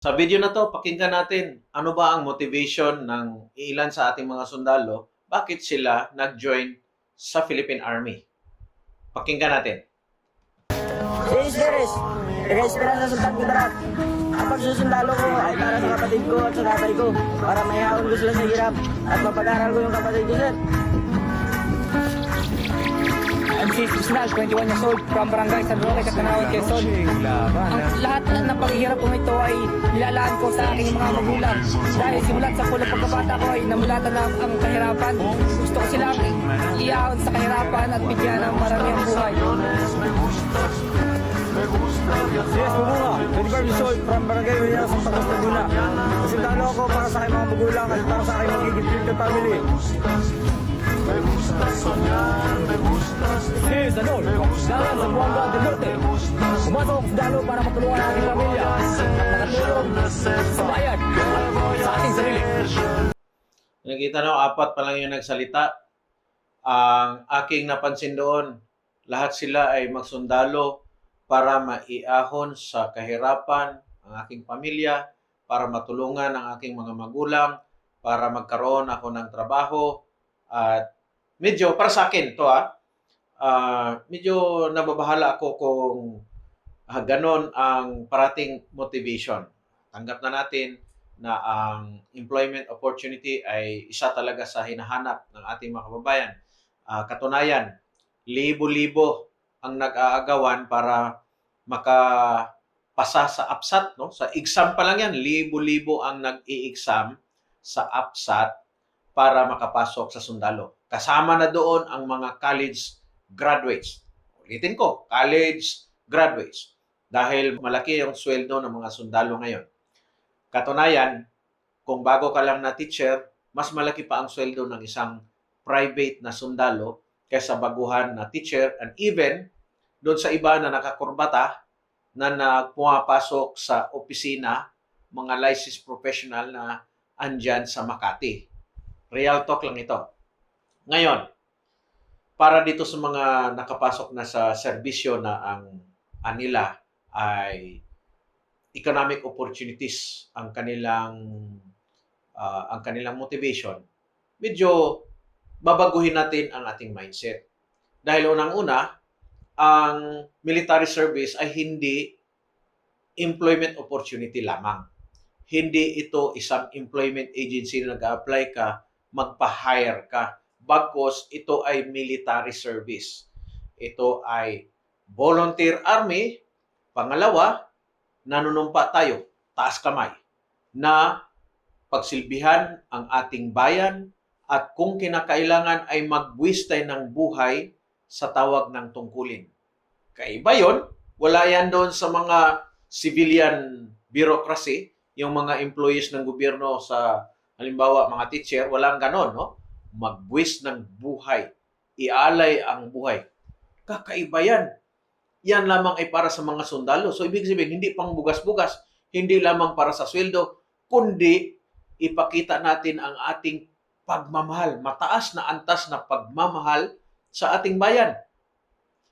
Sa video na to, pakinggan natin ano ba ang motivation ng ilan sa ating mga sundalo, bakit sila nag-join sa Philippine Army. Pakinggan natin. Yes, Deres. Taga-esperanza sa Tagbidarat. Ang pagsusundalo ko ay para sa kapatid ko at sa tatay ko para may haon ko sila sa hirap at mapag-aral ko yung kapatid ko, sir. I'm Sis Isnal, 21 years old, from Barangay San Roque, Katanawan, Quezon. Ang lahat ng paghihirap ko ito ay nilalaan ko sa aking mga magulang. Dahil simulat sa pulang pagkabata ko ay namulatan na ang kahirapan. Gusto ko silang iyaon sa kahirapan at bigyan ng marami ang buhay. Yes, Bumunga. 25 years old from Barangay William sa Tagos Laguna. Sundalo ako para sa aking mga magulang at para sa aking magiging future family. Sis Anol, dalan sa Buanga del Norte. Pumasok sa dalo para matulungan ang aking pamilya at makatulong sa bayan sa ating sarili. Nakita nyo, apat pa lang yung nagsalita. Ang aking napansin doon, lahat sila ay magsundalo para maiahon sa kahirapan ang aking pamilya, para matulungan ang aking mga magulang, para magkaroon ako ng trabaho. At medyo, para sa akin to ah, ah, medyo nababahala ako kung ah, ganon ang parating motivation. Tanggap na natin na ang employment opportunity ay isa talaga sa hinahanap ng ating mga kababayan. Ah, katunayan, libo-libo ang nag-aagawan para makapasa sa APSAT. No? Sa exam pa lang yan, libo-libo ang nag-i-exam sa APSAT para makapasok sa sundalo. Kasama na doon ang mga college graduates. Ulitin ko, college graduates. Dahil malaki yung sweldo ng mga sundalo ngayon. Katunayan, kung bago ka lang na teacher, mas malaki pa ang sweldo ng isang private na sundalo kaysa baguhan na teacher and even doon sa iba na nakakurbata na nagpumapasok sa opisina, mga licensed professional na andyan sa Makati. Real talk lang ito. Ngayon, para dito sa mga nakapasok na sa serbisyo na ang anila ay economic opportunities ang kanilang ah, ang kanilang motivation, medyo babaguhin natin ang ating mindset. Dahil unang-una, ang military service ay hindi employment opportunity lamang. Hindi ito isang employment agency na nag-apply ka, magpa-hire ka. Bagkos ito ay military service. Ito ay volunteer army. Pangalawa, nanunumpa tayo, taas kamay, na pagsilbihan ang ating bayan at kung kinakailangan ay magwistay ng buhay sa tawag ng tungkulin. Kaiba yon, wala yan doon sa mga civilian bureaucracy, yung mga employees ng gobyerno sa halimbawa mga teacher, walang ganon, no? Magwis ng buhay, ialay ang buhay. Kakaiba yan. Yan lamang ay para sa mga sundalo. So ibig sabihin, hindi pang bugas-bugas, hindi lamang para sa sweldo, kundi ipakita natin ang ating pagmamahal, mataas na antas na pagmamahal sa ating bayan.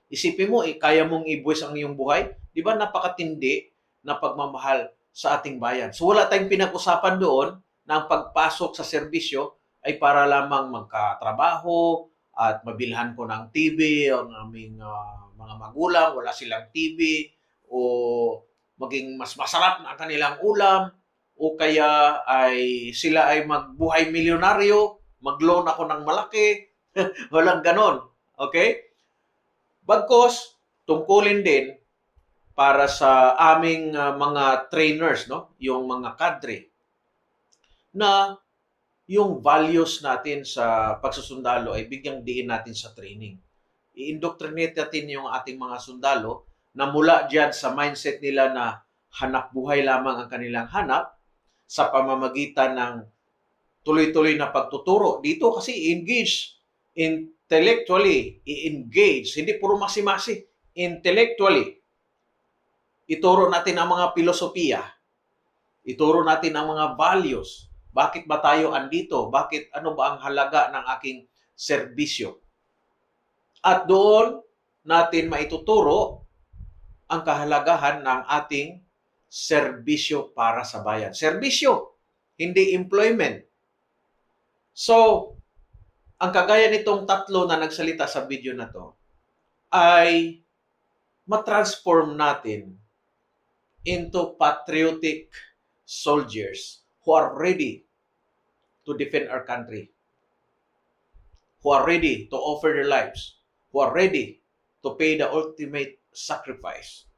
Isipin mo, eh, kaya mong i-buwis ang iyong buhay? Di ba napakatindi na pagmamahal sa ating bayan? So wala tayong pinag-usapan doon na pagpasok sa serbisyo ay para lamang magkatrabaho at mabilhan ko ng TV ang aming ah, mga magulang, wala silang TV o maging mas masarap na ang kanilang ulam o kaya ay sila ay magbuhay milyonaryo, mag-loan ako ng malaki. Walang ganon. Okay? Bagkos, tungkulin din para sa aming uh, mga trainers, no? yung mga kadre, na yung values natin sa pagsusundalo ay bigyang diin natin sa training. I-indoctrinate natin yung ating mga sundalo na mula dyan sa mindset nila na hanap buhay lamang ang kanilang hanap sa pamamagitan ng tuloy-tuloy na pagtuturo. Dito kasi engage intellectually, i-engage, hindi puro masi-masi, intellectually. Ituro natin ang mga filosofiya, ituro natin ang mga values. Bakit ba tayo andito? Bakit ano ba ang halaga ng aking serbisyo? At doon natin maituturo ang kahalagahan ng ating serbisyo para sa bayan. Serbisyo, hindi employment. So, ang kagaya nitong tatlo na nagsalita sa video na to ay matransform natin into patriotic soldiers who are ready to defend our country, who are ready to offer their lives, who are ready to pay the ultimate sacrifice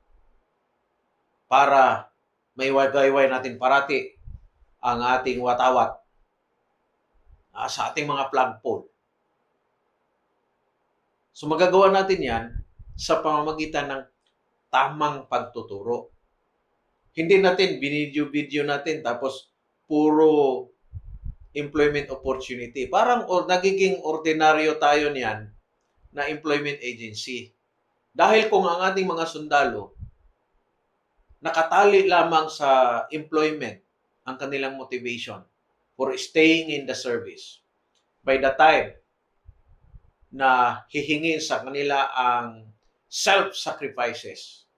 para may wagayway natin parati ang ating watawat ah, sa ating mga flagpole. So magagawa natin yan sa pamamagitan ng tamang pagtuturo. Hindi natin binidyo-video natin tapos puro employment opportunity. Parang or, nagiging ordinaryo tayo niyan na employment agency. Dahil kung ang ating mga sundalo nakatali lamang sa employment ang kanilang motivation for staying in the service. By the time na hihingin sa kanila ang self-sacrifices,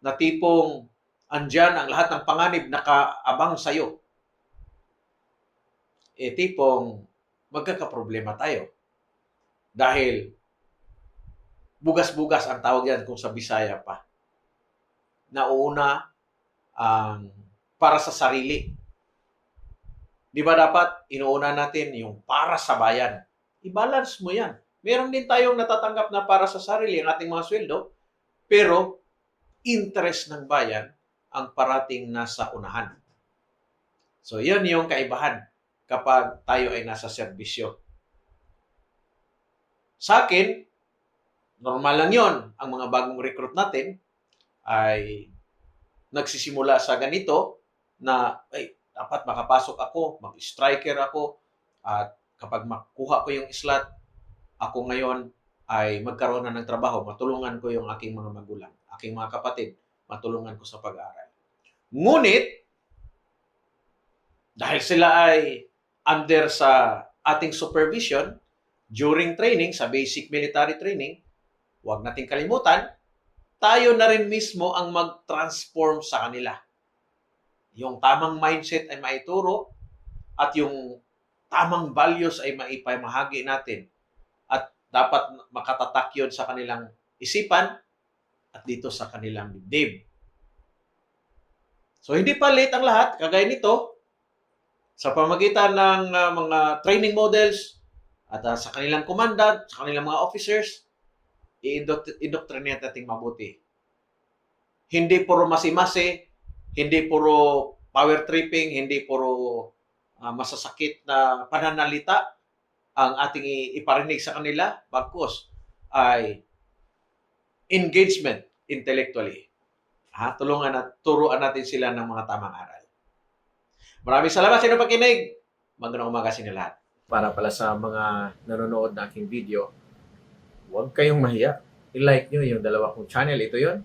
na tipong andyan ang lahat ng panganib nakaabang sa'yo, eh tipong magkakaproblema tayo. Dahil bugas-bugas ang tawag yan kung sa Bisaya pa. Nauna ang para sa sarili. Di ba dapat inuuna natin yung para sa bayan? I-balance mo yan. Meron din tayong natatanggap na para sa sarili ang ating mga sweldo, pero interest ng bayan ang parating nasa unahan. So, yun yung kaibahan kapag tayo ay nasa serbisyo. Sa akin, normal lang yon Ang mga bagong recruit natin ay nagsisimula sa ganito na ay dapat makapasok ako, mag-striker ako at kapag makuha ko yung slot, ako ngayon ay magkaroon na ng trabaho, matulungan ko yung aking mga magulang, aking mga kapatid, matulungan ko sa pag-aaral. Ngunit, dahil sila ay under sa ating supervision during training, sa basic military training, huwag nating kalimutan, tayo na rin mismo ang mag-transform sa kanila. Yung tamang mindset ay maituro at yung tamang values ay maipamahagi natin at dapat makatatak yun sa kanilang isipan at dito sa kanilang dibdib. So hindi pa late ang lahat, kagaya nito, sa pamagitan ng uh, mga training models at uh, sa kanilang commandant, sa kanilang mga officers, i-indoctrinate natin mabuti. Hindi puro masi-masi, hindi puro power tripping, hindi puro uh, masasakit na pananalita ang ating iparinig sa kanila, bagkus ay engagement intellectually. Ha? Tulungan at turuan natin sila ng mga tamang aral. Maraming salamat sa inyong pakinig. Magandang umaga sa inyo lahat. Para pala sa mga nanonood na aking video, huwag kayong mahiya. I-like nyo yung dalawa kong channel. Ito yon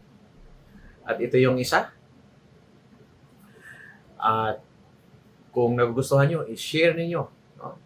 At ito yung isa. At kung nagugustuhan nyo, i-share ninyo.